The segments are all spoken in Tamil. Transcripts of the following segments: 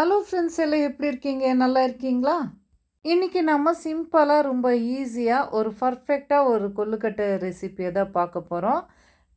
ஹலோ ஃப்ரெண்ட்ஸ் எல்லாம் எப்படி இருக்கீங்க? நல்லா இருக்கீங்களா? இன்றைக்கி நம்ம சிம்பிளாக ரொம்ப ஈஸியாக ஒரு பர்ஃபெக்டாக ஒரு கொல்லுக்கட்டை ரெசிபியை தான் பார்க்க போகிறோம்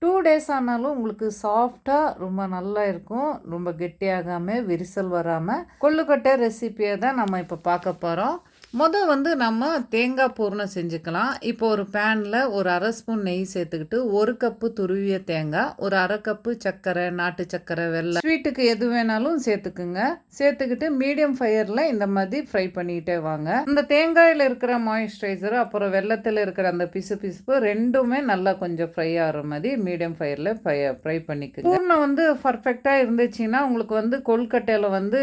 டூ டேஸ் ஆனாலும் உங்களுக்கு சாஃப்டாக ரொம்ப நல்லா இருக்கும். ரொம்ப கெட்டியாகாமல் விரிசல் வராமல் கொல்லுக்கட்டை ரெசிபியை தான் நம்ம இப்போ பார்க்க போகிறோம் முதல் வந்து நம்ம தேங்காய் பூர்ணம் செஞ்சுக்கலாம். இப்போ ஒரு பேனில் ஒரு அரை ஸ்பூன் நெய் சேர்த்துக்கிட்டு ஒரு கப்பு துருவிய தேங்காய் ஒரு அரை கப்பு சர்க்கரை நாட்டு சர்க்கரை வெள்ளை. ஸ்வீட்டுக்கு எது வேணாலும் சேர்த்துக்குங்க. சேர்த்துக்கிட்டு மீடியம் ஃபயரில் இந்த மாதிரி ஃப்ரை பண்ணிக்கிட்டே வாங்க. இந்த தேங்காயில் இருக்கிற மாய்ஸ்சரைசர் அப்புறம் வெள்ளத்தில் இருக்கிற அந்த பிசு பிசுப்பு ரெண்டுமே நல்லா கொஞ்சம் ஃப்ரை ஆகிற மாதிரி மீடியம் ஃபயரில் ஃப்ரை ஃப்ரை பூர்ணம் வந்து பர்ஃபெக்டாக இருந்துச்சுன்னா உங்களுக்கு வந்து கொல்கட்டையில் வந்து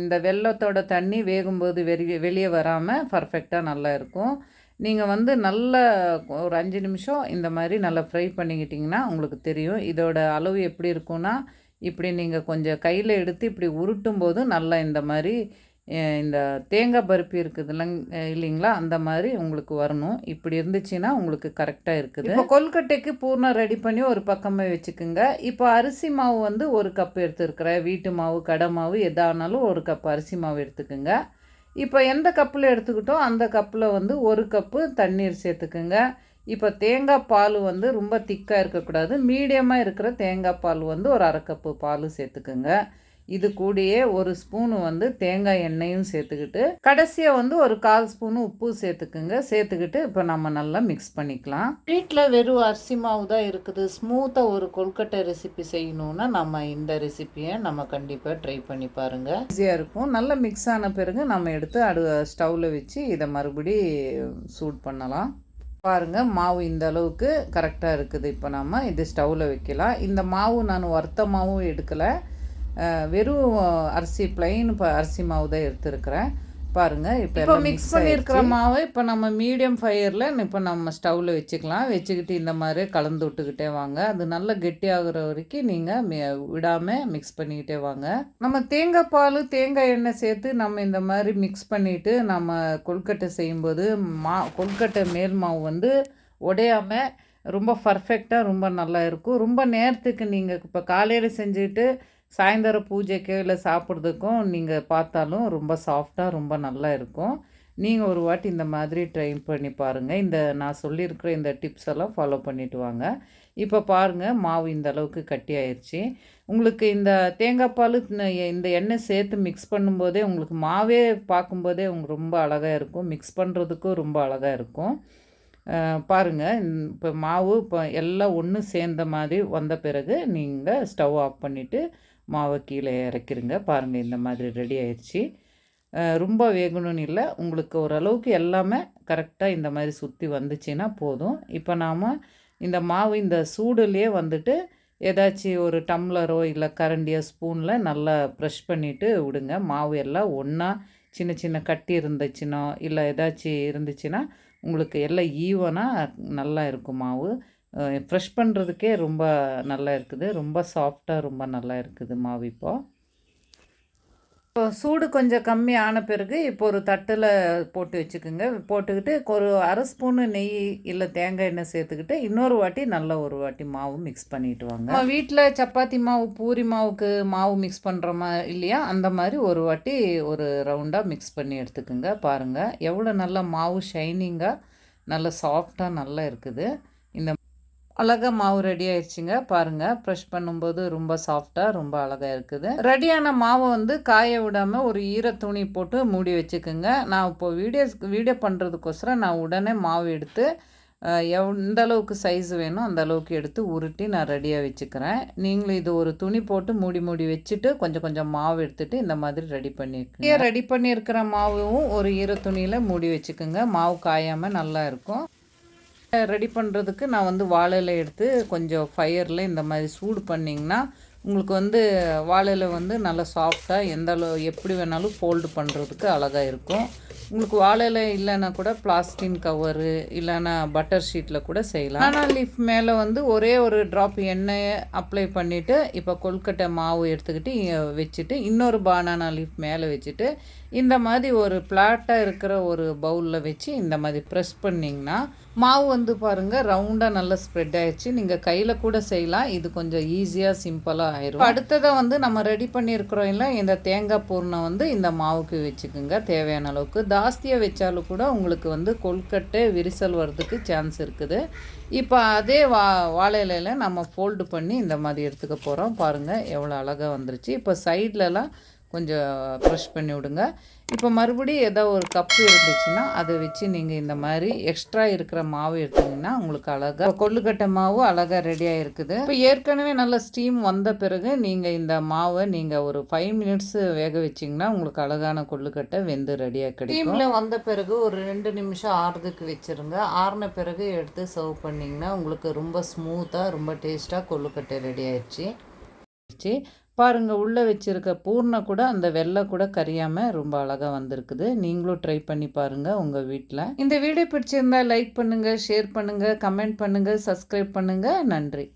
இந்த வெள்ளத்தோட தண்ணி வேகும்போது வெளியே வெளியே வராமல் பர்ஃபெக்டாக நல்லா இருக்கும். நீங்கள் வந்து நல்ல ஒரு அஞ்சு நிமிஷம் இந்த மாதிரி நல்லா ஃப்ரை பண்ணிக்கிட்டிங்கன்னா உங்களுக்கு தெரியும். இதோட அளவு எப்படி இருக்கும்னா இப்படி நீங்கள் கொஞ்சம் கையில் எடுத்து இப்படி உருட்டும் போது நல்லா இந்த மாதிரி இந்த தேங்காய் பருப்பி இருக்குது இல்லைங்களா? அந்த மாதிரி உங்களுக்கு வரணும். இப்படி இருந்துச்சுன்னா உங்களுக்கு கரெக்டாக இருக்குது. இப்போ கொல்கட்டைக்கு பூர்ணம் ரெடி பண்ணி ஒரு பக்கமே வச்சுக்குங்க. இப்போ அரிசி மாவு வந்து ஒரு கப் எடுத்துருக்குறேன். வீட்டு மாவு கடை மாவு எதானாலும் ஒரு கப் அரிசி மாவு எடுத்துக்கோங்க. இப்போ எந்த கப்பில் எடுத்துக்கிட்டோம்? அந்த கப்பில் வந்து ஒரு கப்பு தண்ணீர் சேர்த்துக்குங்க. இப்போ தேங்காய் பால் வந்து ரொம்ப திக்காக இருக்கக்கூடாது. மீடியமாக இருக்கிற தேங்காய் பால் வந்து ஒரு அரை கப்பு பால் சேர்த்துக்குங்க. இது கூடயே ஒரு ஸ்பூனு வந்து தேங்காய் எண்ணெயும் சேர்த்துக்கிட்டு கடைசியாக வந்து ஒரு கால் ஸ்பூனு உப்பு சேர்த்துக்குங்க. சேர்த்துக்கிட்டு இப்போ நம்ம நல்லா மிக்ஸ் பண்ணிக்கலாம். வீட்டில் வெறும் அரிசி மாவு தான் இருக்குது. ஸ்மூத்தாக ஒரு கொல்கட்டை ரெசிபி செய்யணுன்னா நம்ம இந்த ரெசிபியை நம்ம கண்டிப்பாக ட்ரை பண்ணி பாருங்கள் ஈஸியாக இருக்கும். நல்லா மிக்ஸ் ஆன பிறகு நம்ம எடுத்து அடு ஸ்டவ்வில் வச்சு இதை மறுபடி சூட் பண்ணலாம். பாருங்க மாவு இந்த அளவுக்கு கரெக்டாக இருக்குது. இப்போ நம்ம இது ஸ்டவ்வில் வைக்கலாம். இந்த மாவு நான் வறுத்த மாவும் எடுக்கலை. வெறும் அரிசி பிளைன் இப்போ அரிசி மாவு தான் எடுத்துருக்கிறேன். பாருங்க இப்போ இப்போ மிக்ஸ் பண்ணியிருக்கிற மாவை இப்போ நம்ம மீடியம் ஃபயரில் இப்போ நம்ம ஸ்டவ்வில் வச்சுக்கலாம். வச்சுக்கிட்டு இந்த மாதிரி கலந்து விட்டுக்கிட்டே வாங்க. அது நல்லா கெட்டியாகிற வரைக்கும் நீங்கள் விடாமல் மிக்ஸ் பண்ணிக்கிட்டே வாங்க. நம்ம தேங்காய் பால் தேங்காய் எண்ணெய் சேர்த்து நம்ம இந்த மாதிரி மிக்ஸ் பண்ணிவிட்டு நம்ம கொழுக்கட்டை செய்யும்போது மா கொழுக்கட்டை மேல் மாவு வந்து உடையாமல் ரொம்ப பர்ஃபெக்டாக ரொம்ப நல்லா இருக்கும். ரொம்ப நேரத்துக்கு நீங்கள் இப்போ காலையில் செஞ்சுட்டு சாயந்தரம் பூஜைக்கு இல்லை சாப்பிட்றதுக்கும் நீங்கள் பார்த்தாலும் ரொம்ப சாஃப்டாக ரொம்ப நல்லா இருக்கும். நீங்கள் ஒரு வாட்டி இந்த மாதிரி ட்ரை பண்ணி பாருங்கள் இந்த நான் சொல்லியிருக்கிற இந்த டிப்ஸ் எல்லாம் ஃபாலோ பண்ணிட்டு வாங்க. இப்போ பாருங்கள் மாவு இந்த அளவுக்கு கட்டி ஆயிடுச்சு உங்களுக்கு இந்த தேங்காய் பால் இந்த- எண்ணெய் சேர்த்து மிக்ஸ் பண்ணும்போதே உங்களுக்கு மாவே பார்க்கும்போதே உங்களுக்கு ரொம்ப அழகாக இருக்கும். மிக்ஸ் பண்ணுறதுக்கும் ரொம்ப அழகாக இருக்கும். பாருங்கள் இப்போ மாவு இப்போ எல்லாம் ஒன்று சேர்ந்த மாதிரி வந்த பிறகு நீங்கள் ஸ்டவ் ஆஃப் பண்ணிவிட்டு மாவை கீழே இறக்கிருங்க. பாருங்கள் இந்த மாதிரி ரெடி ஆயிடுச்சு. ரொம்ப வேகணும்னு இல்லை. உங்களுக்கு ஓரளவுக்கு எல்லாமே கரெக்டாக இந்த மாதிரி சுற்றி வந்துச்சுன்னா போதும். இப்போ நாம் இந்த மாவு இந்த சூடுலேயே வந்துட்டு ஏதாச்சும் ஒரு டம்ளரோ இல்லை கரண்டியோ ஸ்பூனில் நல்லா ப்ரெஷ் பண்ணிவிட்டு விடுங்க. மாவு எல்லாம் ஒன்றா சின்ன சின்ன கட்டி இருந்துச்சுனோ இல்லை ஏதாச்சும் இருந்துச்சுன்னா உங்களுக்கு எல்லாம் ஈவனாக நல்லா இருக்கும் மாவு. ஃப்ரெஷ் பண்ணுறதுக்கே ரொம்ப நல்லா இருக்குது. ரொம்ப சாஃப்டாக ரொம்ப நல்லா இருக்குது மாவு இப்போது இப்போ சூடு கொஞ்சம் கம்மி ஆன பிறகு இப்போ ஒரு தட்டில் போட்டு வச்சுக்கோங்க. போட்டுக்கிட்டு ஒரு அரை ஸ்பூனு நெய் இல்லை தேங்காய் எண்ணெய் சேர்த்துக்கிட்டு இன்னொரு வாட்டி நல்ல ஒரு வாட்டி மாவு மிக்ஸ் பண்ணிட்டு வாங்க. நம்ம வீட்டில் சப்பாத்தி மாவு பூரி மாவுக்கு மாவு மிக்ஸ் பண்ணுற மா இல்லையா? அந்த மாதிரி ஒரு வாட்டி ஒரு ரவுண்டாக மிக்ஸ் பண்ணி எடுத்துக்கோங்க. பாருங்கள் எவ்வளோ நல்லா மாவு ஷைனிங்காக நல்ல சாஃப்டாக நல்லா இருக்குது. இந்த அழகா மாவு ரெடி ஆயிடுச்சுங்க பாருங்கள் ப்ரெஷ் பண்ணும்போது ரொம்ப சாஃப்டாக ரொம்ப அழகாக இருக்குது. ரெடியான மாவை வந்து காய விடாமல் ஒரு ஈர துணி போட்டு மூடி வச்சுக்கோங்க. நான் இப்போ வீடியோஸ் வீடியோ பண்ணுறதுக்கோசரம் நான் உடனே மாவு எடுத்து எவ் எந்த அளவுக்கு சைஸ் வேணும் அந்த அளவுக்கு எடுத்து உருட்டி நான் ரெடியாக வச்சுக்கிறேன். நீங்களும் இது ஒரு துணி போட்டு மூடி மூடி வச்சுட்டு கொஞ்சம் கொஞ்சம் மாவு எடுத்துட்டு இந்த மாதிரி ரெடி பண்ணியிருக்கீங்க ரெடி பண்ணியிருக்கிற மாவும் ஒரு ஈர துணியில் மூடி வச்சுக்கோங்க. மாவு காயாமல் நல்லா இருக்கும். ரெடி பண்ணுறதுக்கு நான் வந்து வாழை எடுத்து கொஞ்சம் ஃபயரில் இந்த மாதிரி சூடு பண்ணிங்கன்னா உங்களுக்கு வந்து வாழையில் வந்து நல்லா சாஃப்டாக எந்த அளவு எப்படி வேணாலும் ஃபோல்டு பண்ணுறதுக்கு அழகாக இருக்கும். உங்களுக்கு வாழை இல்லைன்னா கூட பிளாஸ்டின் கவரு இல்லைன்னா பட்டர் ஷீட்டில் கூட செய்யலாம். ஆனால் லீஃப் மேலே வந்து ஒரே ஒரு ட்ராப் எண்ணெயை அப்ளை பண்ணிவிட்டு இப்போ கொல்கட்டை மாவு எடுத்துக்கிட்டு வச்சுட்டு இன்னொரு பானானா லீஃப் மேலே வச்சுட்டு இந்த மாதிரி ஒரு பிளாட்டாக இருக்கிற ஒரு பவுலில் வச்சு இந்த மாதிரி ப்ரெஸ் பண்ணிங்கன்னா மாவு வந்து பாருங்கள் ரவுண்டாக நல்லா ஸ்ப்ரெட் ஆயிடுச்சு. நீங்கள் கையில் கூட செய்யலாம். இது கொஞ்சம் ஈஸியாக சிம்பிளாக ஆயிரும். அடுத்ததாக வந்து நம்ம ரெடி பண்ணியிருக்கிறோம் இல்லை இந்த தேங்காய் பூர்ணம் வந்து இந்த மாவுக்கு வச்சுக்கோங்க தேவையான அளவுக்கு. ஜாஸ்தியாக வச்சாலும் கூட உங்களுக்கு வந்து கொல்கட்டை விரிசல் வர்றதுக்கு சான்ஸ் இருக்குது. இப்போ அதே வா வாழை இலையில நம்ம ஃபோல்டு பண்ணி இந்த மாதிரி எடுத்துக்க போகிறோம் பாருங்கள் எவ்வளோ அழகாக வந்துருச்சு. இப்போ சைட்லலாம் கொஞ்சம் ப்ரெஷ் பண்ணி விடுங்க. இப்போ மறுபடியும் ஏதோ ஒரு கப்பு இருந்துச்சுன்னா அதை வச்சு நீங்கள் இந்த மாதிரி எக்ஸ்ட்ரா இருக்கிற மாவு எடுத்தீங்கன்னா உங்களுக்கு அழகாக கொள்ளுக்கட்டை மாவு அழகாக ரெடியாக இருக்குது இப்போ ஏற்கனவே நல்ல ஸ்டீம் வந்த பிறகு நீங்கள் இந்த மாவை நீங்கள் ஒரு ஃபைவ் மினிட்ஸ் வேக வச்சிங்கன்னா உங்களுக்கு அழகான கொள்ளுக்கட்டை வெந்து ரெடியாக கிடைக்கும். ஸ்டீமில் வந்த பிறகு ஒரு ரெண்டு நிமிஷம் ஆறுறதுக்கு வச்சுருங்க. ஆறின பிறகு எடுத்து சர்வ் பண்ணிங்கன்னா உங்களுக்கு ரொம்ப ஸ்மூத்தாக ரொம்ப டேஸ்ட்டாக கொள்ளுக்கட்டை ரெடி ஆயிடுச்சு பாருங்கள் உள்ளே வச்சுருக்க பூர்ணை கூட அந்த வெள்ளை கூட கரியாமல் ரொம்ப அழகாக வந்திருக்குது. நீங்களும் ட்ரை பண்ணி பாருங்கள் உங்கள் வீட்டில் இந்த வீடியோ பிடிச்சிருந்தா லைக் பண்ணுங்கள் ஷேர் பண்ணுங்கள் கமெண்ட் பண்ணுங்கள் சப்ஸ்கிரைப் பண்ணுங்கள் நன்றி.